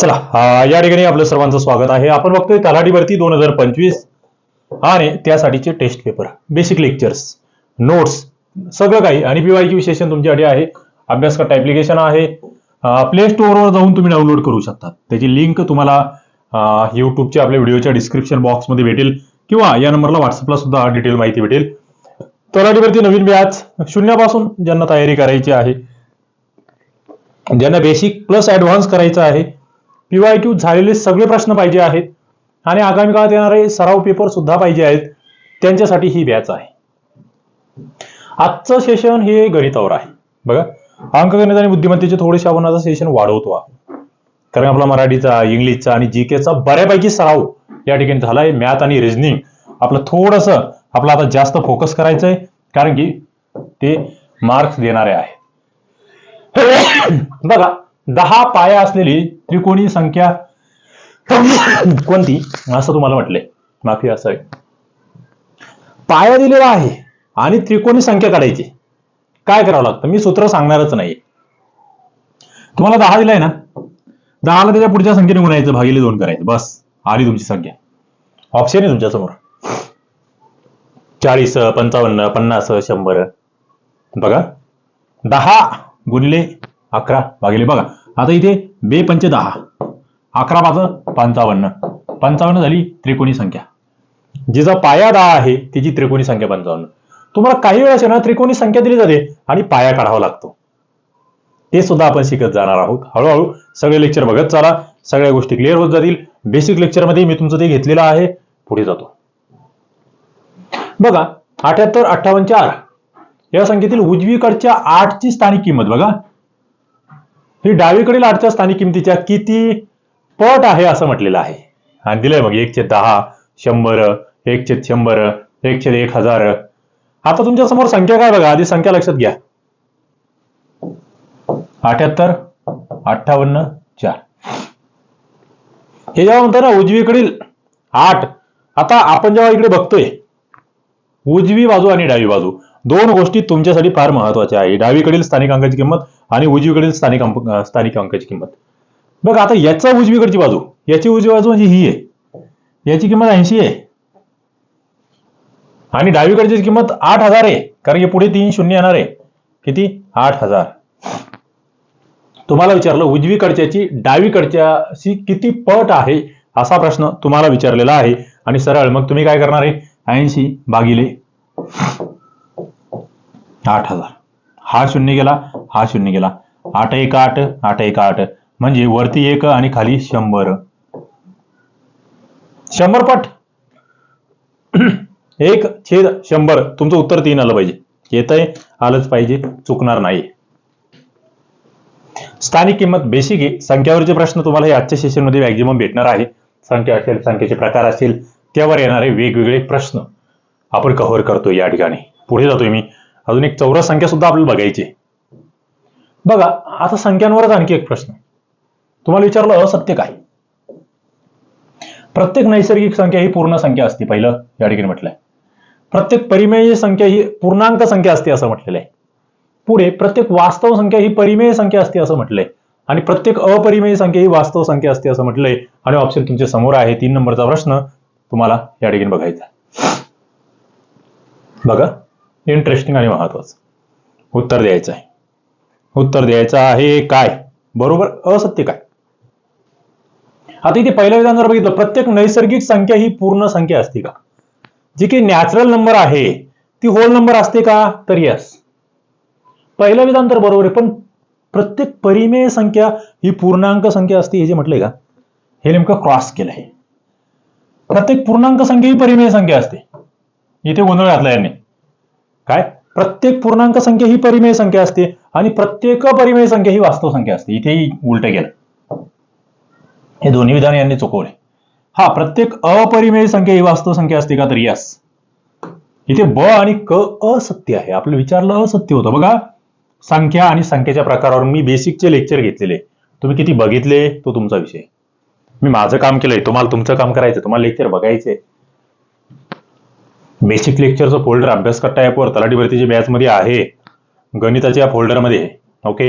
चला या ठिकाणी आपलं सर्वांचं स्वागत आहे. आपण बघतोय तलाठी भरती दोन हजार पंचवीस आणि त्यासाठीचे test paper basic lectures notes सगळं काही. आणि पीवायची विशेषण तुमच्यासाठी आहे. अभ्यासकर्ता ऍप्लिकेशन आहे. प्ले स्टोअरवर जाऊन तुम्ही डाउनलोड करू शकता. त्याची लिंक तुम्हाला युट्यूबच्या आपल्या व्हिडिओच्या डिस्क्रिप्शन बॉक्समध्ये भेटेल किंवा या नंबरला व्हॉट्सअपला सुद्धा डिटेल माहिती भेटेल. तलाठी भरती नवीन व्याज शून्यापासून ज्यांना तयारी करायची आहे ज्यांना बेसिक प्लस ऍडव्हान्स करायचं आहे पीवाय क्यू झालेले सगळे प्रश्न पाहिजे आहेत आणि आगामी काळात येणारे सराव पेपर सुद्धा पाहिजे आहेत. त्यांच्यासाठी ही बॅच आहे. आजचं सेशन हे गणितावर आहे. बघा अंकगणित आणि बुद्धिमत्तेचे थोडेसे आपण आता सेशन वाढवतो आहोत. कारण आपला मराठीचा इंग्लिशचा आणि जी केचा बऱ्यापैकी सराव या ठिकाणी झालाय. मॅथ आणि रिझनिंग आपलं थोडंसं आपला आता जास्त फोकस करायचं आहे कारण की ते मार्क्स देणारे आहे बघा दहा पाया असलेली त्रिकोणी संख्या कोणती? असं तुम्हाला म्हटलंय. माफी असं आहे पाया दिलेला आहे आणि त्रिकोणी संख्या काढायची. काय करावं लागतं? मी सूत्र सांगणारच नाही तुम्हाला दहा दिलाय ना? दहाला त्याच्या पुढच्या संख्येने गुणायचं भागिले दोन करायचं. बस. आली तुमची संख्या. ऑप्शन आहे तुमच्यासमोर. चाळीस पंचावन्न पन्नास शंभर. बघा. दहा गुणिले अकरा. भागिले बघा. आता इथे बे पंच दहा. अकरा पाच पंचावन्न. पंचावन्न झाली त्रिकोणी संख्या. जिचा पाया दहा आहे तिची त्रिकोणी संख्या पंचावन्न. तुम्हाला काही वेळा ना त्रिकोणी संख्या दिली जाते आणि पाया काढावा लागतो. ते सुद्धा आपण शिकत जाणार आहोत. हळूहळू सगळे लेक्चर बघत चला. सगळ्या गोष्टी क्लिअर होत जातील. बेसिक लेक्चरमध्ये मी तुमचं ते घेतलेलं आहे. पुढे जातो. बघा अठ्याहत्तर अठ्ठावन्न चार. या संख्येतील उजवीकडच्या आठची स्थानिक किंमत बघा. ही डावीकडील आठच्या स्थानिक किमतीच्या किती पट आहे असं म्हटलेलं आहे. आणि दिलंय मग एकशे दहा शंभर एकशे शंभर एकशे एक हजार. आता तुमच्यासमोर संख्या काय बघा? आधी संख्या लक्षात घ्या. अठ्याहत्तर अठ्ठावन्न चार. हे जेव्हा म्हणतो ना उजवीकडील आठ आता आपण जेव्हा इकडे बघतोय उजवी बाजू आणि डावी बाजू दोन गोष्टी तुमच्यासाठी फार महत्त्वाच्या आहे. डावीकडील स्थानिक अंकाची किंमत आणि उजवीकडील स्थानिक अंक स्थानिक अंकाची किंमत. बघ आता याचा उजवीकडची बाजू याची उजवी बाजू म्हणजे ही आहे. याची किंमत ऐंशी आहे. आणि डावीकडची किंमत आठ हजार आहे कारण की पुढे तीन शून्य येणार आहे. किती? आठ हजार. तुम्हाला विचारलं उजवीकडच्याची डावीकडच्याशी किती पट आहे? असा प्रश्न तुम्हाला विचारलेला आहे. आणि सरळ मग तुम्ही काय करणार आहे? ऐंशी भागिले आठ हजार. हा शून्य गेला हा शून्य गेला. आठ एक आठ आठ एक आठ. म्हणजे वरती एक आणि खाली शंभर. शंभर पट. एक छेद शंभर. तुमचं उत्तर तीन आलं पाहिजे. येत आहे आलंच पाहिजे चुकणार नाही. स्थानिक किंमत बेसिक आहे. संख्यावरचे प्रश्न तुम्हाला हे आजच्या सेशनमध्ये मॅक्झिमम भेटणार आहे. संख्या असेल संख्येचे प्रकार असतील त्यावर येणारे वेगवेगळे प्रश्न आपण कव्हर करतो या ठिकाणी. पुढे जातोय मी. अजून एक चौरस संख्या सुद्धा आपल्याला बघायची बघा आता संख्यांवरच आणखी एक प्रश्न. तुम्हाला विचारलं असत्य काय? प्रत्येक नैसर्गिक संख्या ही पूर्ण संख्या असते पहिलं या ठिकाणी म्हटलंय. प्रत्येक परिमेय संख्या ही पूर्णांक संख्या असते असं म्हटलेलं आहे पुढे प्रत्येक वास्तव संख्या ही परिमेय संख्या असते असं म्हटलंय. आणि प्रत्येक अपरिमेय संख्या ही वास्तव संख्या असते असं म्हटलंय. आणि ऑप्शन तुमच्यासमोर आहे तीन नंबरचा प्रश्न तुम्हाला या ठिकाणी बघायचा बघा. इंटरेस्टिंग आणि महत्वाचं. उत्तर द्यायचं आहे. उत्तर द्यायचं आहे काय? बरोबर असत्य काय? आता इथे पहिल्या विधान जर बघितलं प्रत्येक नैसर्गिक संख्या ही पूर्ण संख्या असते का? जी की नॅचरल नंबर आहे ती होल नंबर असते का? तर यस पहिलं विधान तर बरोबर आहे पण प्रत्येक परिमेय संख्या ही पूर्णांक संख्या असते हे जे म्हटलंय का? हे नेमकं क्रॉस केलं आहे. प्रत्येक पूर्णांक संख्या ही परिमेय संख्या असते. इथे गोंधळ घातला यांनी. काय? प्रत्येक पूर्णांक संख्या ही परिमेय संख्या असते आणि प्रत्येक परिमेय संख्या ही वास्तव संख्या असते. इथेही उलट गेलं हे दोन्ही विधान यांनी चुकवले. हा प्रत्येक अपरिमेय संख्या ही वास्तव संख्या असते का तर यस इथे ब आणि क असत्य आहे. आपलं विचारलं असत्य होतं. बघा संख्या आणि संख्येच्या प्रकारावर मी बेसिकचे लेक्चर घेतलेले. तुम्ही किती बघितले? तो तुमचा विषय. मी माझं काम केलंय. तुम्हाला तुमचं काम करायचं तुम्हाला लेक्चर बघायचे बेसिक लेक्चरचं फोल्डर अभ्यास करता ॲपवर तलाठी भरतीच्या बॅचमध्ये आहे. गणिताच्या फोल्डरमध्ये ओके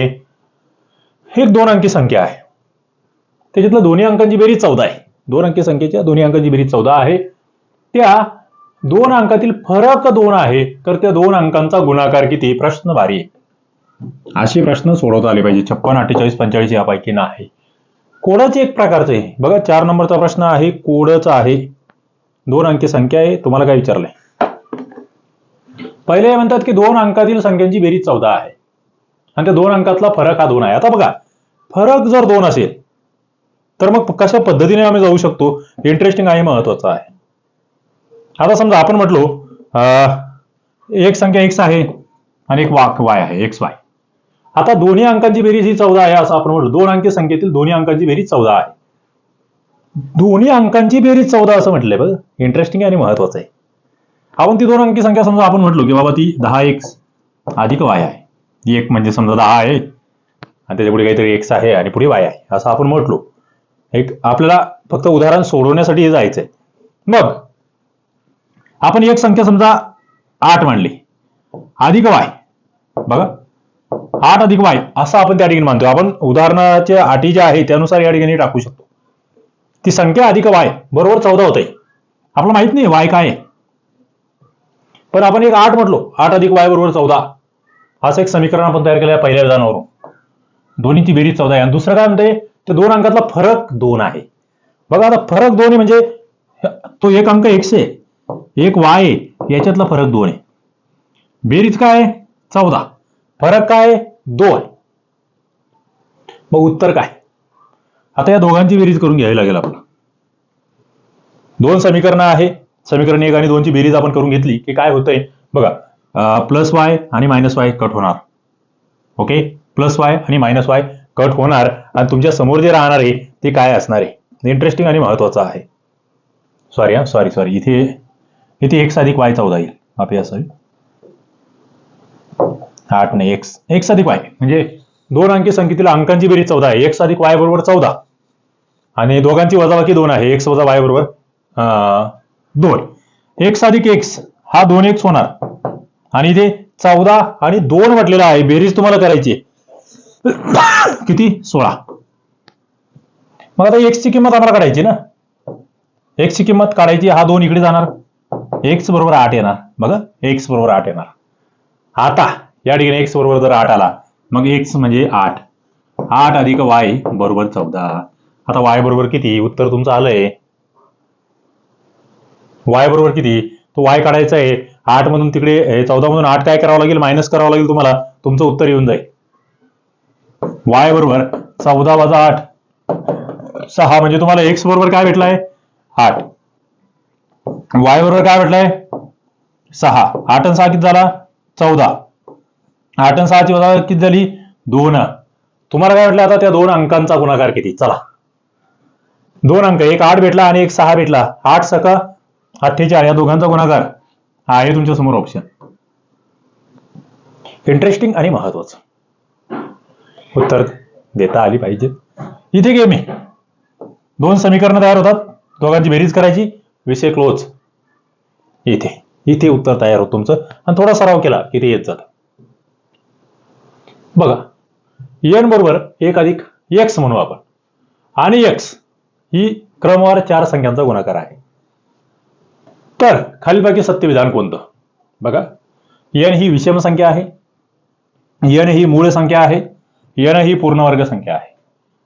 हे एक दोन अंकी संख्या आहे. त्याच्यातलं दोन्ही अंकांची बेरीज चौदा आहे. दोन अंकी संख्येच्या दोन्ही अंकांची बेरीज चौदा आहे. त्या दोन अंकातील फरक दोन आहे. तर त्या दोन अंकांचा गुणाकार किती? प्रश्न भारी आहे. असे प्रश्न सोडवता आले पाहिजे. छप्पन अठ्ठेचाळीस पंचेचाळीस यापैकी नाही. कोडाचे एक प्रकारचे आहे. बघा चार नंबरचा प्रश्न आहे. कोडचा आहे. दोन अंकी संख्या आहे. तुम्हाला काय विचारलंय? पहिले म्हणतात की दोन अंकातील संख्यांची बेरीज चौदा आहे. आणि त्या दोन अंकातला फरक हा दोन आहे. आता बघा फरक जर दोन असेल तर मग कशा पद्धतीने आम्ही जाऊ शकतो? इंटरेस्टिंग आहे महत्वाचं आहे. आता समजा आपण म्हटलो अं, एक संख्या एक्स आहे आणि एक वाक वाय आहे एक्स वाय आता दोन्ही अंकांची बेरीज ही चौदा आहे असं आपण म्हटलं. दोन अंकी संख्येतील दोन्ही अंकांची बेरीज चौदा आहे. दोन्ही अंकांची बेरीज चौदा असं म्हटलंय बघ इंटरेस्टिंग आणि महत्वाचं आहे. आपण ती दोन अंकी संख्या समजा आपण म्हटलो की बाबा ती दहा एक्स अधिक वाय आहे. ती एक म्हणजे समजा दहा आहे. आणि त्याच्या पुढे काहीतरी एक्स आहे आणि पुढे वाय आहे. असं आपण म्हटलो. एक आपल्याला फक्त उदाहरण सोडवण्यासाठी हे जायचंय. मग आपण एक संख्या समजा आठ मांडली. अधिक वाय बघा. आठ अधिक वाय असं आपण त्या ठिकाणी मानतो आपण उदाहरणाचे अटी ज्या आहे त्यानुसार या ठिकाणी टाकू शकतो. ती संख्या अधिक वाय बरोबर चौदा होते आपल्याला माहीत नाही वाय काय आहे. पण आपण एक आठ म्हटलो आठ अधिक वाय बरोबर चौदा. असं एक समीकरण आपण तयार केलं आहे पहिल्या विधानावरून. दोन्हीची बेरीज चौदा आहे. आणि दुसरं काय म्हणते? ते दोन अंकातला फरक दोन आहे. बघा आता फरक दोन आहे म्हणजे तो एक अंक एकशे एक वाय आहे याच्यातला फरक दोन आहे. बेरीज काय आहे? चौदा. फरक काय दोन मग उत्तर काय? आता या दोघांची बेरीज करून घ्यावी लागेल आपल्याला. दोन समीकरणं आहे. समीकरण एक आणि दोनची बेरीज आपण करून घेतली की काय होतंय? बघा प्लस वाय आणि मायनस वाय कट होणार. ओके प्लस वाय आणि मायनस वाय कट होणार. आणि तुमच्यासमोर जे राहणार आहे ते काय असणार आहे? इंटरेस्टिंग आणि महत्वाचं आहे. सॉरी हा सॉरी सॉरी इथे इथे एक्स अधिक वाय चौदा येईल. आपली असं आठ नाही एक्स एक्स अधिक वाय म्हणजे दोन अंकी संख्येतील अंकांची बेरीज चौदा आहे. एक्स अधिक वाय बरोबर चौदा. आणि दोघांची वजाबाकी दोन आहे. एक्स वजा वाय बरोबर दोन. एक्स अधिक एक्स हा दोन एक्स होणार. आणि इथे चौदा आणि दोन म्हटलेला आहे. बेरीज तुम्हाला करायची किती? सोळा. मग आता एक्सची किंमत आम्हाला काढायची ना? एक्सची किंमत काढायची हा दोन इकडे जाणार. एक्स बरोबर आठ येणार. बघा एक्स बरोबर आठ येणार. आता या ठिकाणी एक्स बरोबर जर आठ आला मग एक्स म्हणजे आठ. आठ अधिक वाय बरोबर चौदा. आता वाय बरोबर किती? उत्तर तुमचं आलंय. वाय बरोबर किती? तो वाय काढायचा आहे. आठ मधून तिकडे चौदा मधून आठ काय करावं लागेल? मायनस करावं लागेल तुम्हाला. तुमचं उत्तर येऊन जाईल. वाय बरोबर चौदा वजा आठ. सहा म्हणजे तुम्हाला एक्स बरोबर काय भेटलाय? आठ. वाय बरोबर काय भेटलाय? सहा. आठ आणि सहा किती झाला? चौदा. आठ आणि सहाची वजा किती झाली? दोन. तुम्हाला काय भेटलं आता त्या दोन अंकांचा गुणाकार किती? चला. दोन अंक. एक आठ भेटला आणि एक सहा भेटला. आठ सका अठ्ठेचाळ या दोघांचा गुणाकार हा आहे तुमच्यासमोर ऑप्शन इंटरेस्टिंग आणि महत्वाचं. उत्तर देता आली पाहिजे. इथे गेम आहे. दोन समीकरणं तयार होतात. दोघांची बेरीज करायची. विषय क्लोज इथे. इथे उत्तर तयार होतं तुमचं. आणि थोडा सराव केला की ते येत जात. बघा. एन बरोबर एक अधिक एक्स म्हणू आपण. आणि एक्स ही क्रमवार चार संख्यांचा गुणाकार आहे. तर खालीलपैकी सत्यविधान कोणतं? बघा. एन ही विषम संख्या आहे. यन ही मूळ संख्या आहे. यन ही पूर्णवर्ग संख्या आहे.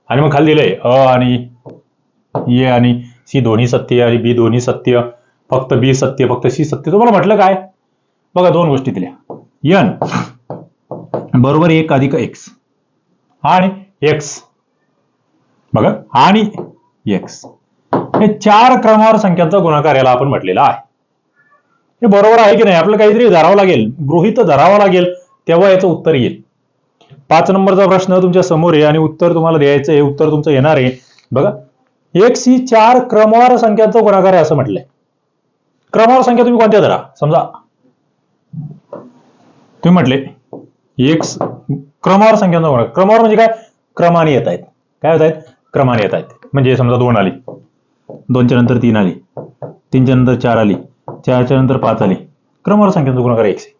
आणि मग खाली दिलंय अ आणि ये आणि सी दोन्ही सत्य आणि बी दोन्ही सत्य. फक्त बी सत्य फक्त सी सत्य. तुम्हाला म्हटलं काय? बघा दोन गोष्टी दिल्या. एन बरोबर एक अधिक एक्स. आणि एक्स. बघा. आणि एक्स. हे चार क्रमावर संख्यांचा गुणाकार याला आपण म्हटलेला आहे. हे बरोबर आहे की नाही? आपल्याला काहीतरी धरावं लागेल. गृहित धरावं लागेल. तेव्हा याचं उत्तर येईल. पाच नंबरचा प्रश्न तुमच्यासमोर आहे आणि उत्तर तुम्हाला द्यायचं आहे. उत्तर तुमचं येणार आहे. बघा. एक सी चार क्रमवार संख्यांचा गुणाकार आहे असं म्हटलंय. क्रमवार संख्या तुम्ही कोणत्या धरा? समजा. तुम्ही म्हटले एक क्रमवार संख्यांचा गुणाकार. क्रमवार म्हणजे काय? क्रमाने येत आहेत. काय होत आहेत? क्रमाने येत आहेत. म्हणजे समजा दोन आली. दोनच्या नंतर तीन आली. तीनच्या नंतर चार आली. चारच्या नंतर पाच आली. क्रमवार संख्यांचा गुणाकार एकशे.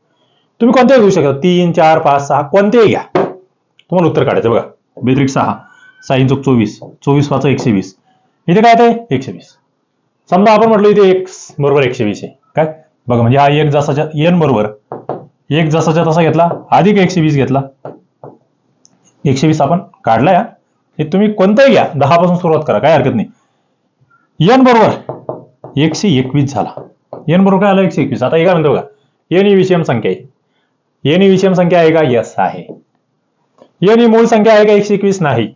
तुम्ही कोणत्याही घेऊ शकता. तीन चार पाच सहा कोणतेही घ्या. तुम्हाला उत्तर काढायचं बघा. बेत्रिक सहा. साईन चौक चोवीस. चोवीस पाच एकशे वीस. इथे काय आहे एकशे वीस. समजा आपण म्हटलं इथे एक्स बरोबर एकशे वीस आहे. काय? बघा म्हणजे हा एक जसाच्या एन बरोबर. एक जसाच्या तसा घेतला. अधिक एकशे वीस घेतला. एकशे वीस आपण काढला या. हे तुम्ही कोणताही घ्या. दहा पासून सुरुवात करा. काय हरकत नाही. एन बरोबर एकशे एकवीस झाला. एन बरोबर काय आलं? एकशे एकवीस. आता हे काय म्हणतो बघा? एन ही विषम संख्या आहे. एन ही विषम संख्या आहे का? यस आहे. एन ही मूळ संख्या आहे का? एकशे एकवीस नाही.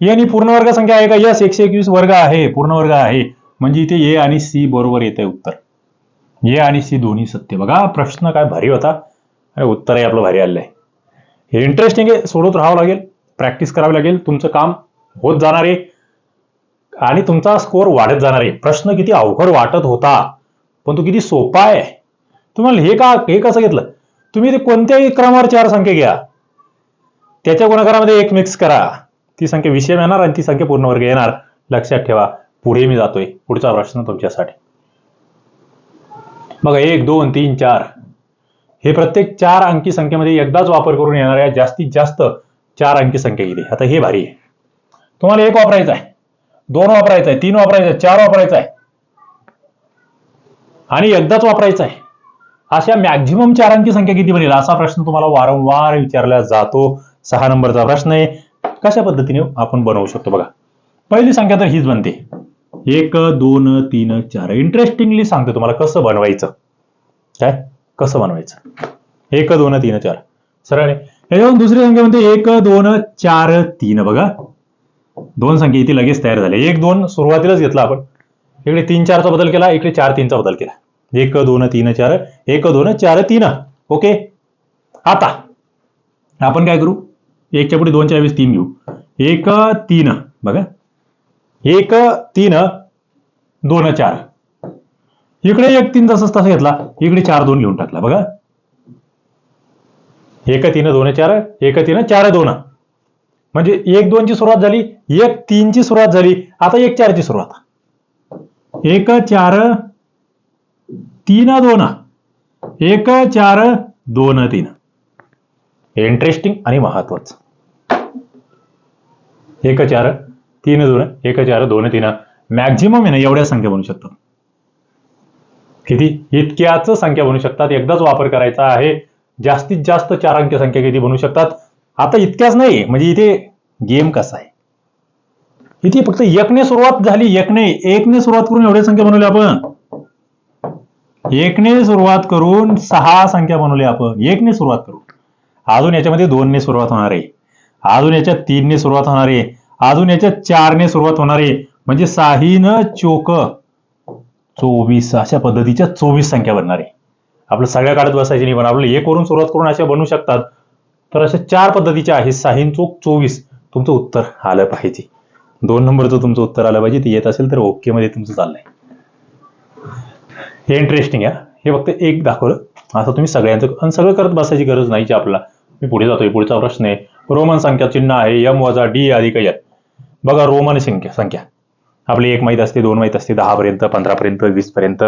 एन ही पूर्ण वर्ग संख्या आहे का? यस एकशे एकवीस वर्ग आहे. पूर्ण वर्ग आहे. म्हणजे इथे ए आणि सी बरोबर येते उत्तर. ए आणि सी दोन्ही सत्य. बघा प्रश्न काय भारी होता. आणि उत्तरही आपलं भारी आलेलं आहे. हे इंटरेस्टिंग आहे. सोडत राहावं लागेल. प्रॅक्टिस करावी लागेल. तुमचं काम होत जाणार आहे. आणि तुमचा स्कोअर वाढत जाणार आहे. प्रश्न किती अवघड वाटत होता पण तो किती सोपा आहे. तुम्हाला हे का हे कसं घेतलं? तुम्ही ते कोणत्याही क्रमावर चार संख्या घ्या. त्याच्या गुणाकारामध्ये एक मिक्स करा. ती संख्या विषय येणार आणि ती संख्या पूर्ण वर्ग येणार. लक्षात ठेवा. पुढे मी जातोय. पुढचा प्रश्न तुमच्यासाठी. बघा एक दोन तीन चार. हे प्रत्येक चार अंकी संख्येमध्ये एकदाच वापर करून येणाऱ्या जास्तीत जास्त चार अंकी संख्या किती आता हे भारी आहे. तुम्हाला एक वापरायचं आहे. दोन वापरायचा आहे तीन वापरायचं आहे चार वापरायचा आहे आणि एकदाच वापरायचं आहे अशा मॅक्झिमम चार संख्या किती बनेल? असा प्रश्न तुम्हाला वारंवार विचारला जातो. सहा नंबरचा प्रश्न आहे. कशा पद्धतीने आपण बनवू शकतो बघा. पहिली संख्या तर हीच बनते. एक दोन तीन चार. इंटरेस्टिंगली सांगतो तुम्हाला कसं बनवायचं. काय? कसं बनवायचं? एक दोन तीन चार. सरळ आहे. दुसरी संख्या म्हणते. एक दोन चार तीन. बघा. दोन संख्या इथे लगेच तयार झाल्या एक दोन सुरुवातीलाच घेतला आपण. इकडे तीन चारचा बदल केला इकडे चार तीनचा बदल केला. एक दोन तीन चार एक दोन चार तीन. ओके? आता आपण काय करू? एकच्या पुढे दोनच्या वीस तीन घेऊ. एक तीन. बघा. एक तीन दोन चार. इकडे एक तीन तसंच तसा घेतला. इकडे चार दोन घेऊन टाकला. बघा. एक तीन दोन चार. एक तीन चार दोन. म्हणजे एक दोनची सुरुवात झाली एक तीनची सुरुवात झाली आता एक चारची सुरुवात. एक चार तीन दोन. एक चार दोन तीन. इंटरेस्टिंग आणि महत्वाचं. एक चार तीन दोन. एक चार दोन तीन. मॅक्झिमम आहे ना एवढ्या संख्या बनू शकतात. किती? इतक्याच संख्या बनू शकतात. एकदाच वापर करायचा आहे. जास्तीत जास्त चार अंकी संख्या किती बनू शकतात? आता इतक्याच नाही म्हणजे इथे गेम कसा आहे? इथे फक्त एकने सुरुवात झाली एकने एकने सुरुवात करून एवढ्या संख्या बनवल्या आपण. एकने सुरुवात करून सहा संख्या बनवल्या आपण. एकने सुरुवात करू अजून याच्यामध्ये दोनने सुरुवात होणार आहे. अजून याच्यात तीनने सुरुवात होणार आहे. अजून याच्यात चारने सुरुवात होणार आहे. म्हणजे साहीन चोक चोवीस अशा पद्धतीच्या चोवीस संख्या बनणार आहे. आपलं सगळ्या काढत बसायची नाही पण आपलं एक वरून सुरुवात करून अशा बनवू शकतात. तर अशा चार पद्धतीच्या आहेत साहिन चोक चोवीस. तुमचं उत्तर आलं पाहिजे. दोन नंबरचं तुमचं उत्तर आलं पाहिजे. ते येत असेल तर ओके मध्ये तुमचं चाललंय. हे इंटरेस्टिंग आहे. हे फक्त एक दाखवलं. असं तुम्ही सगळ्यांचं आणि सगळं करत बसायची गरज नाही की आपला मी पुढे जातोय. पुढचा प्रश्न आहे. रोमन संख्या चिन्ह आहे. यम वजा डी अधिक यन बघा रोमन संख्या संख्या. आपली एक माहीत असते दोन माहीत असते. दहा पर्यंत पंधरा पर्यंत वीस पर्यंत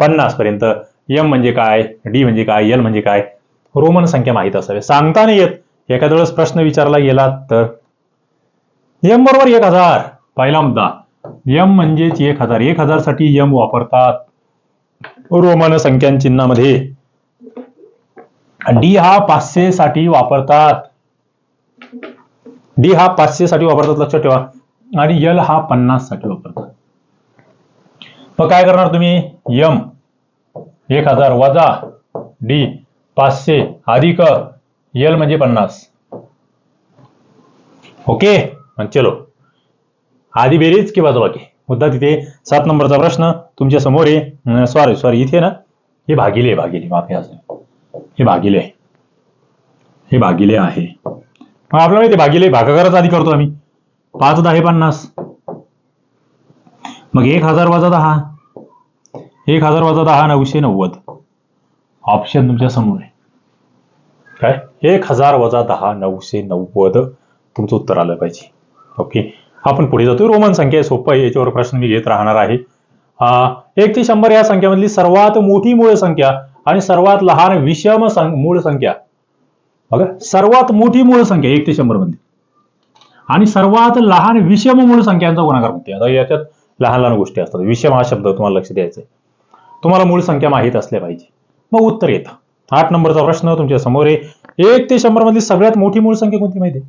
पन्नास पर्यंत यम म्हणजे काय? डी म्हणजे काय? एल म्हणजे काय? रोमन संख्या माहीत असावी. सांगता नाही येत एखाद्या वेळेस प्रश्न विचारला गेला तर? यम बरोबर एक हजार. पहिला मुद्दा यम म्हणजेच एक हजार. एक हजारसाठी यम वापरतात. रोमन संख्या चिन्हामध्ये डी हा पाचशे साठी वापरतात. डी हा पाचशे साठी वापरतात लक्षात ठेवा. आणि यल हा पन्नाससाठी वापरतात. मग काय करणार तुम्ही? यम एक हजार वजा डी पाचशे. अधिक यल म्हणजे पन्नास. ओके चलो. आधी बेरीज की बाकी मुद्दा तिथे सात नंबरचा प्रश्न. तुमच्यासमोर आहे. सॉरी सॉरी इथे ना. हे भागिले भागिले. माफी असं हे भागिले. आहे हे भागिले आहे. मग आपल्याला माहिती आहे, भागिले भागाकारच आधी करतो आम्ही. पाच दहा हे पन्नास. मग एक हजार वजा दहा. एक हजार वजा दहा नऊशे नव्वद. ऑप्शन तुमच्यासमोर आहे. काय? एक हजार वजा दहा नऊशे नव्वद. तुमचं उत्तर आलं पाहिजे. ओके आपण पुढे जातो रोमन संख्या सोपं आहे. याच्यावर प्रश्न मी घेत राहणार आहे. एक ते शंभर या संख्येमधली सर्वात मोठी मूळ संख्या आणि सर्वात लहान विषम मूळ संख्या. बघा. सर्वात मोठी मूळ संख्या एक ते शंभर मधली आणि सर्वात लहान विषम मूळ संख्यांचा गुणाकार म्हणते आता याच्यात लहान लहान गोष्टी असतात. विषम हा शब्द तुम्हाला लक्ष द्यायचा आहे तुम्हाला मूळ संख्या माहीत असल्या पाहिजे. मग उत्तर येतं. आठ नंबरचा प्रश्न तुमच्यासमोर आहे. एक ते शंभर मधली सगळ्यात मोठी मूळ संख्या कोणती माहिती आहे?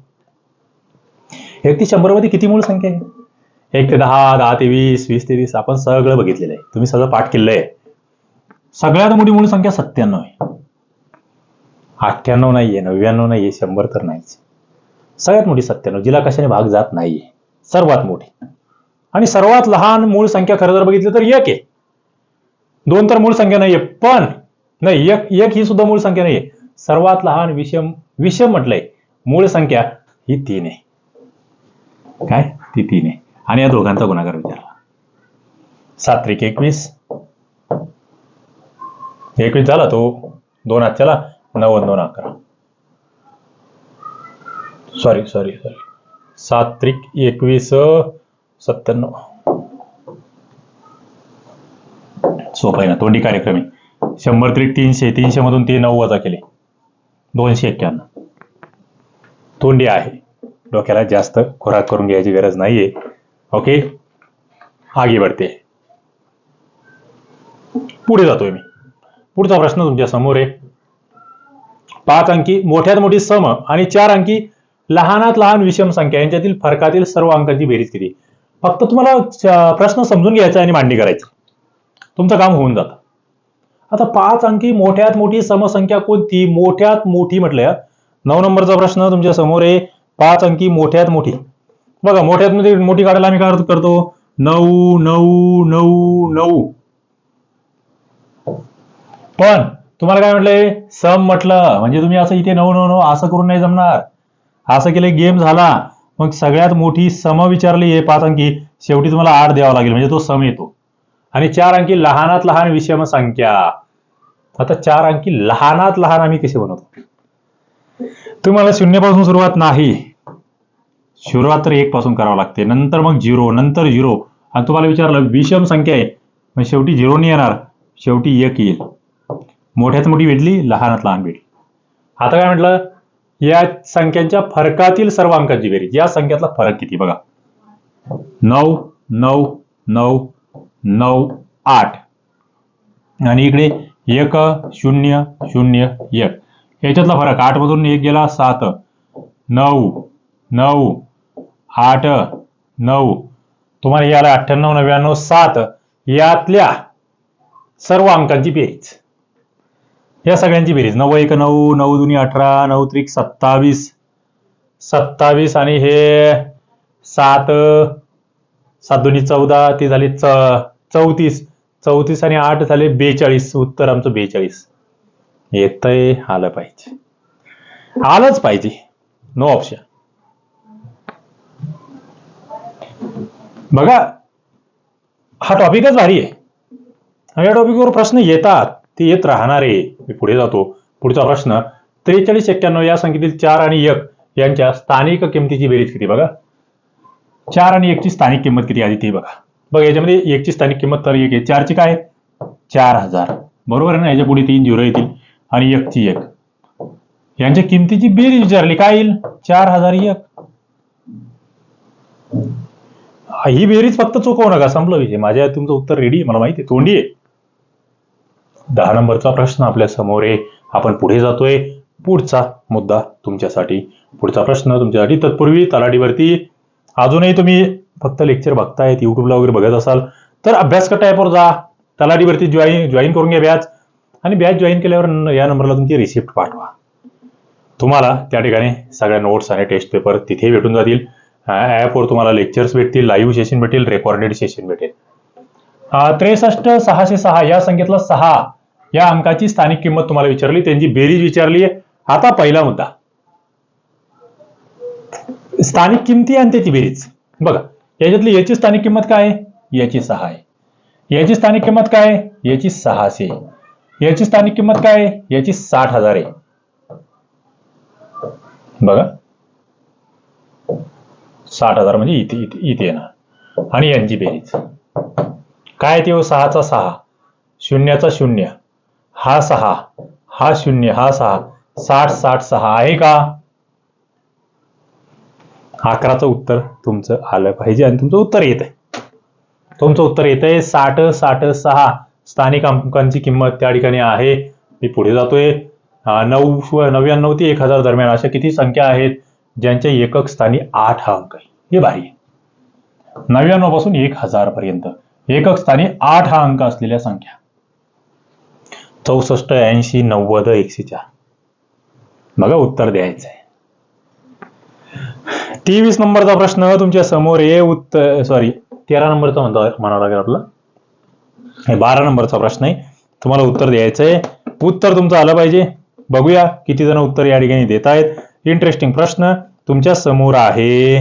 एक ते शंभरमध्ये किती मूळ संख्या आहे? एक ते दहा दहा ते वीस वीस ते वीस आपण सगळं बघितलेलं आहे. तुम्ही सगळं पाठ केलेलं आहे. सगळ्यात मोठी मूळ संख्या सत्त्याण्णव आहे. अठ्ठ्याण्णव नाहीये नव्याण्णव नाहीये शंभर तर नाहीच. सगळ्यात मोठी सत्त्याण्णव जिला कशाने भाग जात नाहीये. सर्वात मोठी. आणि सर्वात लहान मूळ संख्या खरं जर बघितलं तर एक आहे. दोन तर मूळ संख्या नाहीये पण नाही एक एक ही सुद्धा मूळ संख्या नाहीये. सर्वात लहान विषम विषम म्हटलंय. मूळ संख्या ही तीन आहे. काय? ती तीन आहे. आणि या दोघांचा गुणाकार विचारला. सात त्रिक एकवीस. एकवीस झाला तो. दोन हात चला. नव्वद दोन अकरा. सॉरी सॉरी सॉरी सात त्रिक एकवीस सत्त्याण्णव. सोपं आहे ना तोंडी कार्यक्रम आहे. शंभर त्रिक तीनशे तीनशे मधून ते नऊ वजा केले. दोनशे एक्क्याण्णव तोंडी आहे. डोक्याला जास्त खुराक करून घ्यायची गरज नाहीये. ओके? आगे बढते. पुढे जातोय मी. पुढचा प्रश्न तुमच्यासमोर आहे. पाच अंकी मोठ्यात मोठी सम आणि चार अंकी लहानात लहान विषम संख्या. यांच्यातील फरकातील सर्व अंकांची बेरीज किती? फक्त तुम्हाला प्रश्न समजून घ्यायचा आणि मांडणी करायची. तुमचं काम होऊन जातं. आता पाच अंकी मोठ्यात मोठी समसंख्या कोणती? मोठ्यात मोठी म्हटल्या नऊ नंबरचा प्रश्न तुमच्यासमोर आहे. पाच अंकी मोठ्यात मोठी. बघा मोठ्यात मध्ये मोठी काढायला आम्ही काय करतो? नऊ नऊ नऊ नऊ. पण तुम्हाला काय म्हटलंय? सम म्हटलं. म्हणजे तुम्ही असं इथे नऊ नऊ नऊ असं करून नाही जमणार. असं केलं गेम झाला. मग सगळ्यात मोठी सम विचारली आहे पाच अंकी. शेवटी तुम्हाला आठ द्यावा लागेल. म्हणजे तो सम येतो. आणि चार अंकी लहानात लहान विषम संख्या. आता चार अंकी लहानात लहान आम्ही कसे बनवतो? तुम्हाला शून्यापासून सुरुवात नाही. सुरुवात तर एक पासून करावं लागते. नंतर मग झिरो नंतर झिरो. आणि तुम्हाला विचारलं विषम संख्या आहे. मग शेवटी झिरो नाही येणार. शेवटी एक येईल. मोठ्यात मोठी भेटली लहानात लहान भेटली. आता काय म्हटलं? या संख्यांच्या फरकातील सर्व अंकाची बेरीज. या संख्यातला फरक किती बघा. नऊ नऊ नऊ नऊ आठ. आणि इकडे एक शून्य शून्य एक. याच्यातला फरक आठ मधून एक गेला सात. नऊ नऊ आठ नऊ. तुम्हाला याला अठ्ठ्याण्णव नव्याण्णव सात यातल्या सर्व अंकांची बेरीज. या सगळ्यांची बेरीज. नऊ एक नऊ नऊ दुनी अठरा नऊ त्रिक सत्तावीस. सत्तावीस आणि हे सात सात दोन्ही चौदा ते झाले च चौतीस. चौतीस आणि आठ झाले बेचाळीस. उत्तर आमचं बेचाळीस. येतंय आलं पाहिजे. आलंच पाहिजे. नो ऑप्शन बघा हा टॉपिकच भारी आहे. या टॉपिकवर प्रश्न येतात. ते येत राहणार आहे. मी पुढे जातो. पुढचा प्रश्न त्रेचाळीस एक्क्याण्णव या संख्येतील चार आणि एक यांच्या स्थानिक किमतीची बेरीज किती? बघा. चार आणि एकची स्थानिक किंमत किती आधी ती बघा. बघा याच्यामध्ये एकची स्थानिक किंमत तर एक आहे. चारची काय? चार हजार. बरोबर आहे ना? याच्यापुढे तीन झिरो येतील. आणि एकची एक. यांच्या किमतीची बेरीज विचारली. काय येईल? चार हजार एक. ही बेरीज फक्त चुकवू नका. संपलं विषय. माझ्या तुमचं उत्तर रेडी आहे. मला माहिती आहे. तोंडी आहे. दहा नंबरचा प्रश्न आपल्यासमोर आहे. आपण पुढे जातोय. पुढचा मुद्दा तुमच्यासाठी. पुढचा प्रश्न तुमच्यासाठी. तत्पूर्वी तलाठीवरती अजूनही तुम्ही फक्त लेक्चर बघतायत युट्यूबला वगैरे बघत असाल तर अभ्यास कटा ॲपवर जा तलाठीवरती जॉईन जॉईन करून घ्या बॅच आणि बॅच जॉईन केल्यावर या नंबरला तुमची रिसिप्ट पाठवा. तुम्हाला त्या ठिकाणी सगळ्या नोट्स आणि टेस्ट पेपर तिथे भेटून जातील. ॲपवर तुम्हाला लेक्चर्स भेटतील लाईव्ह सेशन भेटेल रेकॉर्डेड सेशन भेटेल. त्रेसष्ट सहाशे सहा या संख्येतला सहा. या अंकाची स्थानिक किंमत तुम्हाला विचारली त्यांची बेरीज विचारली आता पहिला मुद्दा. स्थानिक किमती आणि त्याची बेरीज. बघा याच्यातली याची स्थानिक किंमत काय? आहे याची सहा आहे. याची स्थानिक किंमत काय? आहे याची सहाशे याची स्थानिक किंमत काय? आहे याची साठ हजार आहे. बघा. साठ हजार म्हणजे इथे इथे इथे येणार. आणि यांची बेरीज. काय ते हो? सहाचा सहा. शून्याचा शून्य. हा सहा. हा शून्य. हा सहा. साठ साठ सहा आहे का? अकराचं उत्तर तुमचं आलं पाहिजे आणि तुमचं उत्तर येत आहे तुमचं उत्तर येत आहे साठ साठ सहा स्थानिक अंकांची किंमत त्या ठिकाणी आहे. मी पुढे जातोय. नऊ नव्याण्णव ते एक हजार दरम्यान अशा किती संख्या आहेत? ज्यांच्या एकक स्थानी आठ हा अंक आहे. हे भारी. नव्याण्णवपासून एक हजार पर्यंत. एकक स्थानी आठ हा अंक असलेल्या संख्या. चौसष्ट ऐंशी नव्वद एकशे चार बघा उत्तर द्यायचं आहे तेवीस नंबरचा प्रश्न तुमच्यासमोर आहे. उत्तर सॉरी तेरा नंबरचा म्हणतो म्हणावं लागेल आपला बारा नंबरचा प्रश्न आहे. तुम्हाला उत्तर द्यायचं आहे. उत्तर तुमचं आलं पाहिजे. बघूया किती जण उत्तर या ठिकाणी देत आहेत. इंटरेस्टिंग प्रश्न तुमच्यासमोर आहे.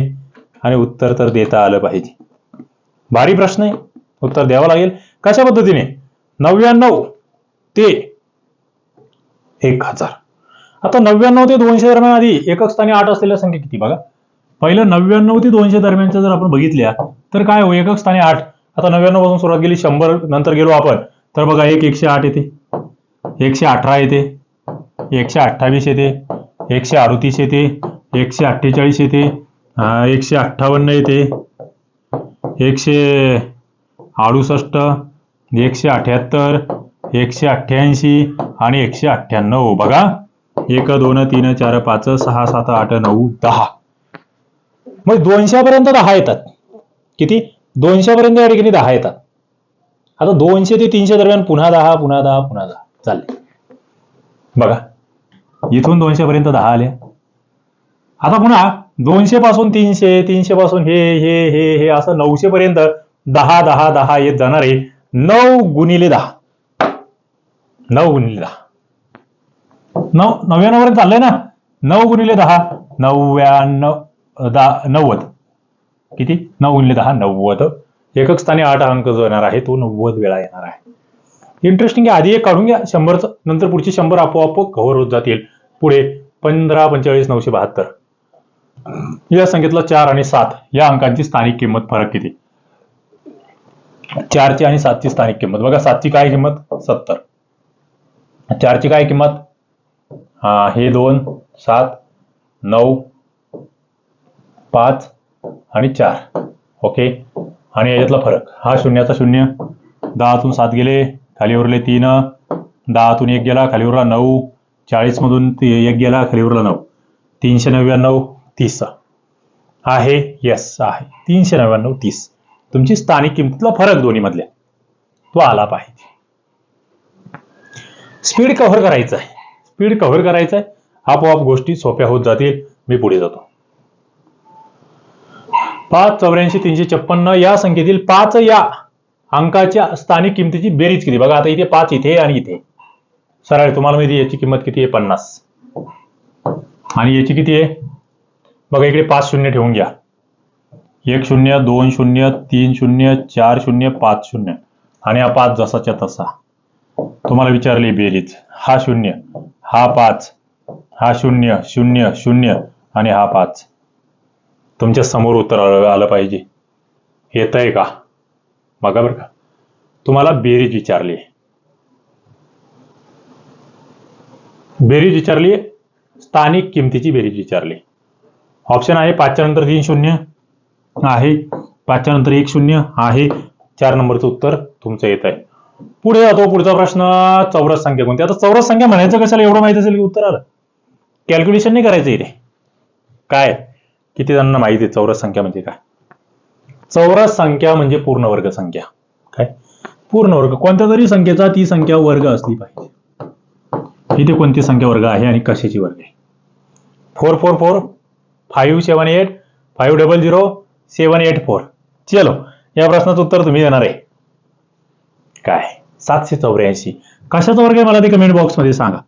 आणि उत्तर तर देता आलं पाहिजे. भारी प्रश्न आहे. उत्तर द्यावं लागेल. कशा पद्धतीने? नव्याण्णव ते एक हजार. आता नव्याण्णव ते दोनशे दरम्यान आधी एकक स्थानी आठ असलेल्या संख्या किती? बघा. पहिलं नव्याण्णव ते दोनशे दरम्यानच्या जर आपण बघितल्या तर काय हो? एकक स्थानी आठ. आता नव्याण्णवपासून सुरुवात केली शंभर नंतर गेलो आपण. तर बघा एक एकशे आठ येते. एकशे अठरा येते. एकशे अठ्ठावीस येते. एकशे अडतीस येते. एकशे अठ्ठेचाळीस येते. एकशे अठ्ठावन्न येते. एकशे अडुसष्ट एकशे अठ्याहत्तर एकशे अठ्ठ्याऐंशी आणि एकशे अठ्ठ्याण्णव. बघा एक दोन तीन चार पाच सहा सात आठ नऊ दहा. म्हणजे दोनशे पर्यंत दहा येतात. किती? दोनशेपर्यंत या ठिकाणी दहा येतात. आता दोनशे ते तीनशे दरम्यान पुन्हा दहा पुन्हा दहा पुन्हा दहा. चालले. बघा. इथून दोनशे पर्यंत दहा आले. आता पुन्हा दोनशे पासून तीनशे तीनशे पासून हे हे हे हे असं नऊशे पर्यंत दहा दहा दहा येत जाणार आहे नऊ गुणिले दहा. नऊ गुणिले दहा. नऊ नव्याण्णव पर्यंत चाललंय ना? नऊ गुणिले दहा. नव्याण्णव. दहा नव्वद. किती? नऊ गुणिले दहा नव्वद. एकक स्थानी आठ अंक जो येणार आहे तो नव्वद वेळा येणार आहे. इंटरेस्टिंग आहे. आधी एक काढून घ्या. शंभरचं नंतर पुढचे शंभर आपोआप कव्हर होत जातील. पुढे पंधरा पंचेचाळीस नऊशे बहात्तर. या संख्येतला चार आणि सात या अंकांची स्थानिक किंमत फरक किती? चारची आणि सातची स्थानिक किंमत. बघा सातची काय किंमत? सत्तर. चारची काय किंमत? हा हे दोन सात नऊ पाच आणि चार. ओके आणि याच्यातला फरक. हा शून्याचा शून्य. दहातून सात गेले खाली उरले तीन. दहातून एक गेला खाली उरला नऊ. चाळीसमधून एक गेला खाली उरला नऊ. तीनशे नव्याण्णव तीस आहे? येस आहे. तीनशे नव्याण्णव तीस. तुमची स्थानिक किमतीतला फरक दोन्ही मधल्या तो आला पाहिजे. स्पीड कव्हर करायचं आहे स्पीड कव्हर करायचं आहे आपोआप गोष्टी सोप्या होत जातील. मी पुढे जातो. पाच चौऱ्याऐंशी तीनशे छप्पन्न या संख्येतील पाच या अंकाच्या स्थानिक किमतीची बेरीज किती बघा आता इथे पाच इथे आणि इथे. सरळ तुम्हाला माहिती याची किंमत किती आहे? पन्नास. आणि याची किती आहे? बघा इकडे पाच शून्य ठेवून घ्या. एक शून्य दोन शून्य तीन शून्य चार शून्य पाच शून्य. आणि हा पाच जसाच्या तसा. तुम्हाला विचारली बेरीज. हा शून्य हा पाच हा शून्य शून्य शून्य आणि हा पाच. तुमच्यासमोर उत्तर आलं आलं पाहिजे. येत आहे का? बघा बरं का. तुम्हाला बेरीज विचारली बेरीज विचारली स्थानिक किमतीची बेरीज विचारली ऑप्शन आहे पाचच्या नंतर तीन शून्य आहे. पाचच्या नंतर एक शून्य आहे. चार नंबरचं उत्तर तुमचं येत आहे पुढे जातो पुढचा प्रश्न. चौरस संख्या कोणती? आता चौरस संख्या म्हणायचं कशाला? एवढं माहिती असेल की उत्तर आलं. कॅल्क्युलेशन नाही करायचं इथे. काय? किती जणांना माहिती आहे? चौरस संख्या म्हणजे काय? चौरस संख्या म्हणजे पूर्ण वर्ग संख्या. काय? पूर्ण वर्ग कोणत्या तरी संख्येचा ती संख्या वर्ग असली पाहिजे. इथे कोणती संख्या वर्ग आहे आणि कशाची वर्ग आहे? Four four four. Five seven eight five double zero seven eight four चलो या प्रश्नाचं उत्तर तुम्ही देणार आहे. काय? सातशे चौऱ्याऐंशी. कशाचा वर्ग आहे? मला ते कमेंट बॉक्समध्ये सांगा.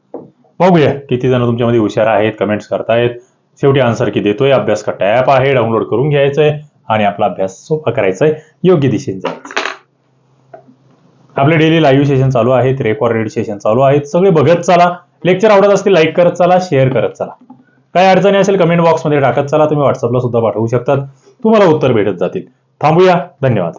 बघूया किती जण तुमच्यामध्ये हुशार आहेत कमेंट्स करतायत. शेवटी आन्सर किती देतोय. अभ्यास का टॅप आहे. डाउनलोड करून घ्यायचंय. आणि आपला अभ्यास सोपा करायचा आहे योग्य दिशेने जायचं आपले डेली लाईव्ह सेशन चालू आहेत. रेकॉर्डेड सेशन चालू आहेत. सगळे बघत चला. लेक्चर आवडत असतील लाईक करत चला. शेअर करत चला. काय अडचणी असेल कमेंट बॉक्समध्ये टाकत चला. तुम्ही व्हॉट्सअपला सुद्धा पाठवू शकतात. तुम्हाला उत्तर भेटत जातील. थांबूया. धन्यवाद.